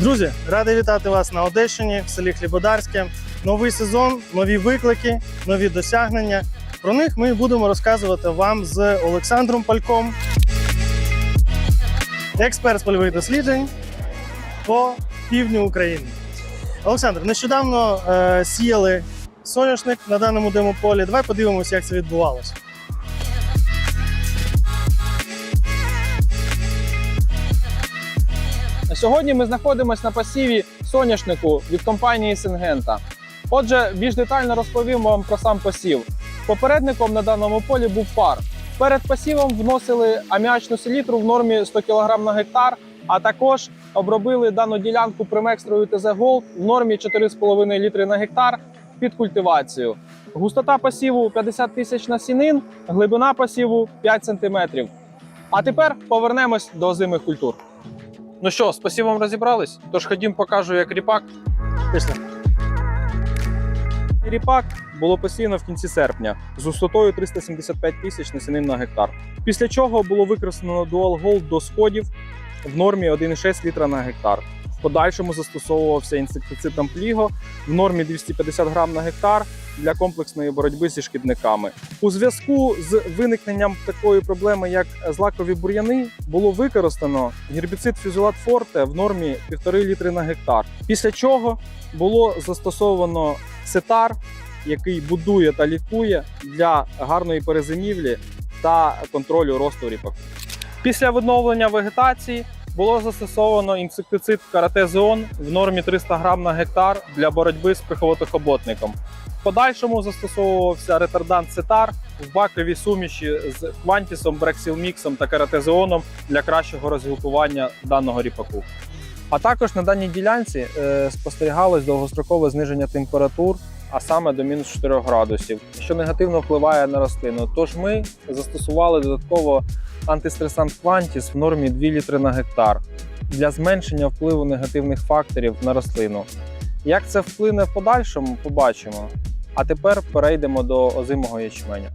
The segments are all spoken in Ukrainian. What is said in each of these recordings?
Друзі, радий вітати вас на Одещині, в селі Хлібодарське. Новий сезон, нові виклики, нові досягнення. Про них ми будемо розказувати вам з Олександром Пальком, експерт з польових досліджень по півдню України. Олександр, нещодавно е, сіяли соняшник на даному демополі. Давай подивимося, як це відбувалося. Сьогодні ми знаходимося на пасіві соняшнику від компанії Сингента. Отже, більш детально розповім вам про сам посів. Попередником на даному полі був пар. Перед посівом вносили аміачну селітру в нормі 100 кг на гектар, а також обробили дану ділянку примекстрою ТЗ Голд в нормі 4,5 літри на гектар під культивацію. Густота посіву 50 тисяч насінин, глибина посіву 5 см. А тепер повернемось до озимих культур. Ну що, з посівом розібрались? Тож ходім покажу, як ріпак. Пішли. Ріпак було посіяно в кінці серпня з густотою 375 тисяч насінин на гектар. Після чого було використано Dual Gold до сходів в нормі 1,6 літра на гектар. В подальшому застосовувався інсектицид Ампліго в нормі 250 грам на гектар для комплексної боротьби зі шкідниками. У зв'язку з виникненням такої проблеми, як злакові бур'яни, було використано гербіцид Фюзелат Форте в нормі 1,5 літри на гектар. Після чого було застосовано сетар, який будує та лікує для гарної перезимівлі та контролю росту ріпаку. Після відновлення вегетації було застосовано інсектицид каратезеон в нормі 300 грам на гектар для боротьби з пиховотохоботником. В подальшому застосовувався ретардант сетар в баковій суміші з квантісом, брексілміксом та каратезеоном для кращого розгрупування даного ріпаку. А також на даній ділянці е, спостерігалось довгострокове зниження температур, а саме до мінус 4 градусів, що негативно впливає на рослину. Тож ми застосували додатково антистресант Квантіс в нормі 2 літри на гектар для зменшення впливу негативних факторів на рослину. Як це вплине в подальшому, побачимо. А тепер перейдемо до озимого ячменя.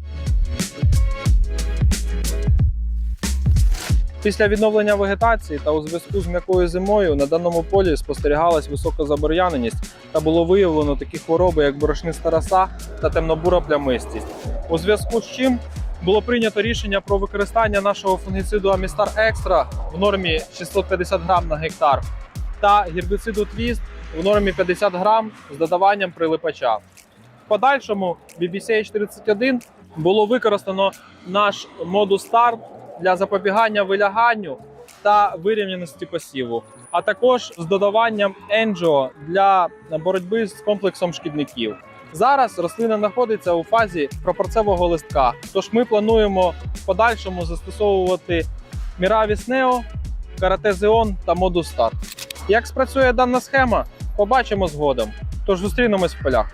Після відновлення вегетації та у зв'язку з м'якою зимою на даному полі спостерігалась висока забор'яненість та було виявлено такі хвороби, як борошниста роса та темнобура плямистість. У зв'язку з чим було прийнято рішення про використання нашого фунгіциду Амістар Екстра в нормі 650 грам на гектар та гербіциду Твіст в нормі 50 грам з додаванням прилипача. В подальшому BBCH 31 було використано наш модус старт для запобігання виляганню та вирівняності посіву, а також з додаванням Енджо для боротьби з комплексом шкідників. Зараз рослина знаходиться у фазі пропорцевого листка, тож ми плануємо в подальшому застосовувати Neo, Каратезеон та Start. Як спрацює дана схема, побачимо згодом. Тож зустрінемось в полях.